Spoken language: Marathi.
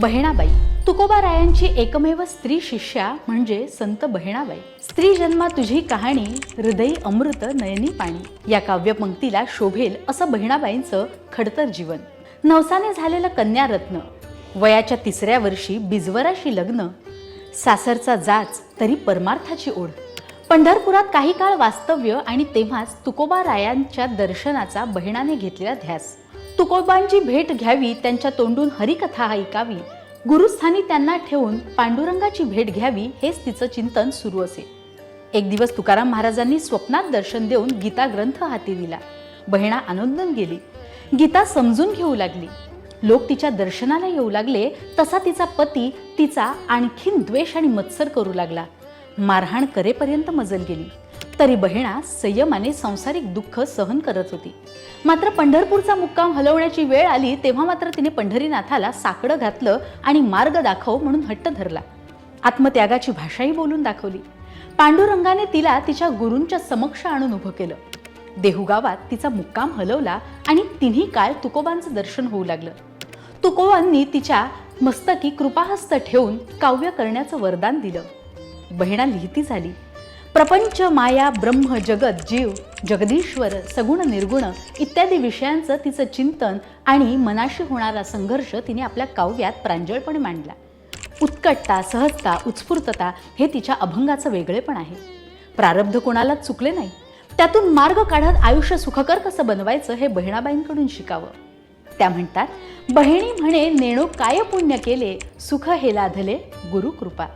बहिणाबाई. तुकोबारायांची एकमेव स्त्री शिष्या म्हणजे संत बहिणाबाई. स्त्री जन्मा तुझी कहाणी हृदयी अमृत नयनी पाणी. या काव्यपंक्तीला शोभेल असं बहिणाबाईंचं खडतर जीवन. नवसाने झालेलं कन्यारत्न. वयाच्या तिसऱ्या वर्षी बिजवराशी लग्न. सासरचा जाच तरी परमार्थाची ओढ. पंढरपुरात काही काळ वास्तव्य आणि तेव्हाच तुकोबा रायांच्या दर्शनाचा बहिणाने घेतलेला ध्यास. तुकोबांची भेट घ्यावी त्यांच्या तोंडून हरिकथा ऐकावी. गुरुस्थानी त्यांना ठेवून पांडुरंगाची भेट घ्यावी हेच तिचं चिंतन सुरू असे. एक दिवस तुकाराम महाराजांनी स्वप्नात दर्शन देऊन गीता ग्रंथ हाती दिला. बहिणा आनंदन गेली. गीता समजून घेऊ लागली. लोक तिच्या दर्शनाला येऊ लागले तसा तिचा पती तिचा आणखीन द्वेष आणि मत्सर करू लागला. मारहाण करेपर्यंत मजल गेली. तरी बहिणा संयमाने सांसारिक दुःख सहन करत होती. मात्र पंढरपूरचा मुक्काम हलवण्याची वेळ आली तेव्हा मात्र तिने पंढरीनाथाला साकडं घातलं आणि मार्ग दाखव म्हणून हट्ट धरला. आत्मत्यागाची भाषाही बोलून दाखवली. पांडुरंगाने तिला तिच्या गुरूंच्या समक्ष आणून उभं केलं. देहुगावात तिचा मुक्काम हलवला आणि तिन्ही काळ तुकोबांचं दर्शन होऊ लागलं. तुकोबांनी तिच्या मस्तकी कृपाहस्त ठेवून काव्य करण्याचं वरदान दिलं. बहिणा लिहिती झाली. प्रपंच माया ब्रह्म जगत जीव जगदीश्वर सगुण निर्गुण इत्यादी विषयांचं तिचं चिंतन आणि मनाशी होणारा संघर्ष तिने आपल्या काव्यात प्रांजळपणे मांडला. उत्कटता सहजता उत्स्फूर्तता हे तिच्या अभंगाचं वेगळेपण आहे. प्रारब्ध कोणालाच चुकले नाही. त्यातून मार्ग काढत आयुष्य सुखकर कसं बनवायचं हे बहिणाबाईंकडून शिकावं. त्या म्हणतात बहिणी म्हणे नेणू काय पुण्य केले सुख हे लाधले गुरु कृपा